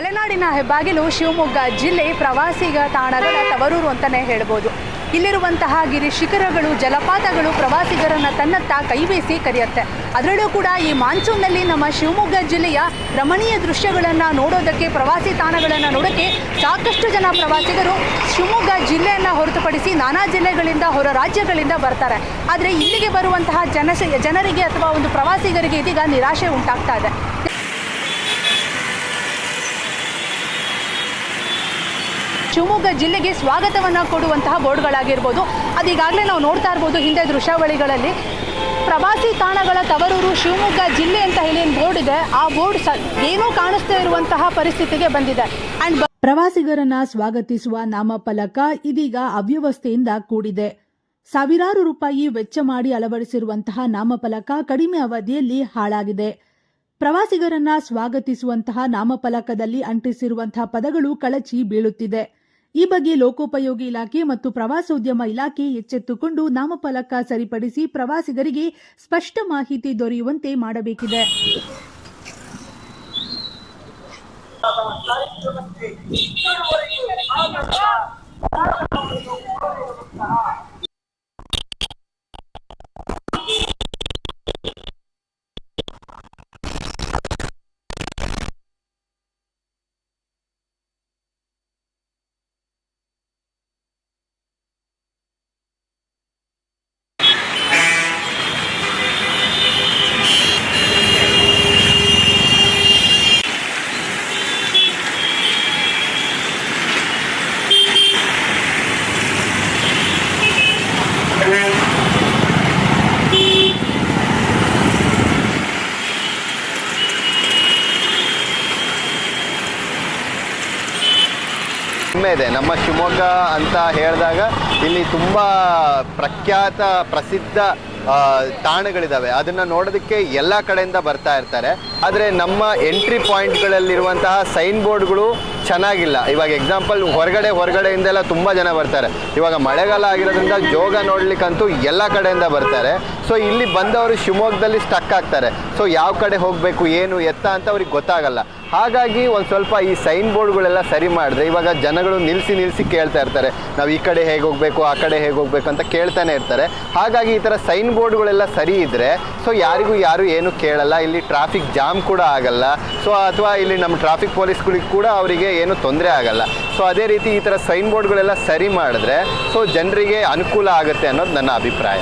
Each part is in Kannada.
ಮಲೆನಾಡಿನ ಹೆಬ್ಬಾಗಿಲು ಶಿವಮೊಗ್ಗ ಜಿಲ್ಲೆ ಪ್ರವಾಸಿಗ ತಾಣಗಳ ತವರೂರು ಅಂತಲೇ ಹೇಳ್ಬೋದು. ಇಲ್ಲಿರುವಂತಹ ಗಿರಿ ಶಿಖರಗಳು, ಜಲಪಾತಗಳು ಪ್ರವಾಸಿಗರನ್ನ ತನ್ನತ್ತ ಕೈಬೀಸಿ ಕರೆಯುತ್ತೆ. ಅದರಲ್ಲೂ ಕೂಡ ಈ ಮಾನ್ಸೂನ್ನಲ್ಲಿ ನಮ್ಮ ಶಿವಮೊಗ್ಗ ಜಿಲ್ಲೆಯ ರಮಣೀಯ ದೃಶ್ಯಗಳನ್ನು ನೋಡೋದಕ್ಕೆ, ಪ್ರವಾಸಿ ತಾಣಗಳನ್ನು ನೋಡೋಕ್ಕೆ ಸಾಕಷ್ಟು ಜನ ಪ್ರವಾಸಿಗರು ಶಿವಮೊಗ್ಗ ಜಿಲ್ಲೆಯನ್ನು ಹೊರತುಪಡಿಸಿ ನಾನಾ ಜಿಲ್ಲೆಗಳಿಂದ ಹೊರ ರಾಜ್ಯಗಳಿಂದ ಬರ್ತಾರೆ. ಆದರೆ ಇಲ್ಲಿಗೆ ಬರುವಂತಹ ಜನ ಜನರಿಗೆ ಅಥವಾ ಒಂದು ಪ್ರವಾಸಿಗರಿಗೆ ಇದೀಗ ನಿರಾಶೆ ಉಂಟಾಗ್ತಾ ಇದೆ. ಶಿವಮೊಗ್ಗ ಜಿಲ್ಲೆಗೆ ಸ್ವಾಗತವನ್ನು ಕೊಡುವಂತಹ ಬೋರ್ಡ್ಗಳಾಗಿರ್ಬೋದು. ಅದೀಗಾಗಲೇ ನಾವು ನೋಡ್ತಾ ಇರ್ಬೋದು ಹಿಂದೆ ದೃಶ್ಯಾವಳಿಗಳಲ್ಲಿ. ಪ್ರವಾಸಿ ತಾಣಗಳ ತವರೂರು ಶಿವಮೊಗ್ಗ ಜಿಲ್ಲೆ ಅಂತ ಹೇಳಿ ಬೋರ್ಡ್ ಇದೆ. ಆ ಬೋರ್ಡ್ ಏನೂ ಕಾಣಿಸ್ತಾ ಇರುವಂತಹ ಪರಿಸ್ಥಿತಿಗೆ ಬಂದಿದೆ. ಆ್ಯಂಡ್ ಪ್ರವಾಸಿಗರನ್ನ ಸ್ವಾಗತಿಸುವ ನಾಮಫಲಕ ಇದೀಗ ಅವ್ಯವಸ್ಥೆಯಿಂದ ಕೂಡಿದೆ. ಸಾವಿರಾರು ರೂಪಾಯಿ ವೆಚ್ಚ ಮಾಡಿ ಅಳವಡಿಸಿರುವಂತಹ ನಾಮಫಲಕ ಕಡಿಮೆ ಅವಧಿಯಲ್ಲಿ ಹಾಳಾಗಿದೆ. ಪ್ರವಾಸಿಗರನ್ನ ಸ್ವಾಗತಿಸುವಂತಹ ನಾಮಫಲಕದಲ್ಲಿ ಅಂಟಿಸಿರುವಂತಹ ಪದಗಳು ಕಳಚಿ ಬೀಳುತ್ತಿದೆ. ಈ ಬಗ್ಗೆ ಲೋಕೋಪಯೋಗಿ ಇಲಾಖೆ ಮತ್ತು ಪ್ರವಾಸೋದ್ಯಮ ಇಲಾಖೆ ಎಚ್ಚೆತ್ತುಕೊಂಡು ನಾಮಫಲಕ ಸರಿಪಡಿಸಿ ಪ್ರವಾಸಿಗರಿಗೆ ಸ್ಪಷ್ಟ ಮಾಹಿತಿ ದೊರೆಯುವಂತೆ ಮಾಡಬೇಕಿದೆ. ಹೆಮ್ಮೆ ಇದೆ. ನಮ್ಮ ಶಿವಮೊಗ್ಗ ಅಂತ ಹೇಳಿದಾಗ ಇಲ್ಲಿ ತುಂಬ ಪ್ರಖ್ಯಾತ, ಪ್ರಸಿದ್ಧ ತಾಣಗಳಿದ್ದಾವೆ ಅದನ್ನು ನೋಡೋದಕ್ಕೆ ಎಲ್ಲ ಕಡೆಯಿಂದ ಬರ್ತಾ ಇರ್ತಾರೆ. ಆದರೆ ನಮ್ಮ ಎಂಟ್ರಿ ಪಾಯಿಂಟ್ಗಳಲ್ಲಿರುವಂತಹ ಸೈನ್ ಬೋರ್ಡ್ಗಳು ಚೆನ್ನಾಗಿಲ್ಲ. ಇವಾಗ ಎಕ್ಸಾಂಪಲ್ ಹೊರಗಡೆ ಹೊರಗಡೆಯಿಂದೆಲ್ಲ ತುಂಬ ಜನ ಬರ್ತಾರೆ. ಇವಾಗ ಮಳೆಗಾಲ ಆಗಿರೋದ್ರಿಂದ ಜೋಗ ನೋಡ್ಲಿಕ್ಕಂತೂ ಎಲ್ಲ ಕಡೆಯಿಂದ ಬರ್ತಾರೆ. ಸೊ ಇಲ್ಲಿ ಬಂದವರು ಶಿವಮೊಗ್ಗದಲ್ಲಿ ಸ್ಟಕ್ ಆಗ್ತಾರೆ. ಸೊ ಯಾವ ಕಡೆ ಹೋಗಬೇಕು, ಏನು, ಎತ್ತ ಅಂತ ಅವ್ರಿಗೆ ಗೊತ್ತಾಗಲ್ಲ. ಹಾಗಾಗಿ ಒಂದು ಸ್ವಲ್ಪ ಈ ಸೈನ್ ಬೋರ್ಡ್ಗಳೆಲ್ಲ ಸರಿ ಮಾಡಿದ್ರೆ ಇವಾಗ ಜನಗಳು ನಿಲ್ಲಿಸಿ ನಿಲ್ಲಿಸಿ ಕೇಳ್ತಾ ಇರ್ತಾರೆ. ನಾವು ಈ ಕಡೆ ಹೇಗೆ ಹೋಗಬೇಕು, ಆ ಕಡೆ ಹೇಗೆ ಹೋಗಬೇಕು ಅಂತ ಕೇಳ್ತಾನೆ ಇರ್ತಾರೆ. ಹಾಗಾಗಿ ಈ ಥರ ಸೈನ್ ಬೋರ್ಡ್ಗಳೆಲ್ಲ ಸರಿ ಇದ್ದರೆ ಸೊ ಯಾರಿಗೂ ಯಾರು ಏನು ಕೇಳಲ್ಲ. ಇಲ್ಲಿ ಟ್ರಾಫಿಕ್ ಜಾಮ್ ಕೂಡ ಆಗಲ್ಲ. ಸೊ ಅಥವಾ ಇಲ್ಲಿ ನಮ್ಮ ಟ್ರಾಫಿಕ್ ಪೊಲೀಸ್ಗಳಿಗೆ ಕೂಡ ಅವರಿಗೆ ಏನು ತೊಂದರೆ ಆಗಲ್ಲ. ಸೊ ಅದೇ ರೀತಿ ಈ ಥರ ಸೈನ್ ಬೋರ್ಡ್ಗಳೆಲ್ಲ ಸರಿ ಮಾಡಿದ್ರೆ ಸೊ ಜನರಿಗೆ ಅನುಕೂಲ ಆಗುತ್ತೆ ಅನ್ನೋದು ನನ್ನ ಅಭಿಪ್ರಾಯ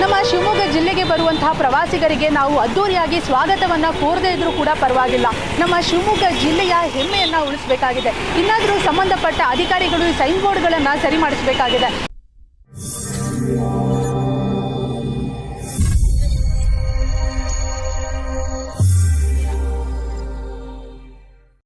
ನಮ್ಮ ಶಿವಮೊಗ್ಗ ಜಿಲ್ಲೆಗೆ ಬರುವಂತಹ ಪ್ರವಾಸಿಗರಿಗೆ ನಾವು ಅದ್ದೂರಿಯಾಗಿ ಸ್ವಾಗತವನ್ನ ಕೋರದೇ ಇದ್ರೂ ಕೂಡ ಪರವಾಗಿಲ್ಲ. ನಮ್ಮ ಶಿವಮೊಗ್ಗ ಜಿಲ್ಲೆಯ ಹೆಮ್ಮೆಯನ್ನ ಉಳಿಸಬೇಕಾಗಿದೆ. ಇನ್ನಾದರೂ ಸಂಬಂಧಪಟ್ಟ ಅಧಿಕಾರಿಗಳು ಈ ಸೈನ್ ಬೋರ್ಡ್ಗಳನ್ನ ಸರಿ ಮಾಡಿಸಬೇಕಾಗಿದೆ.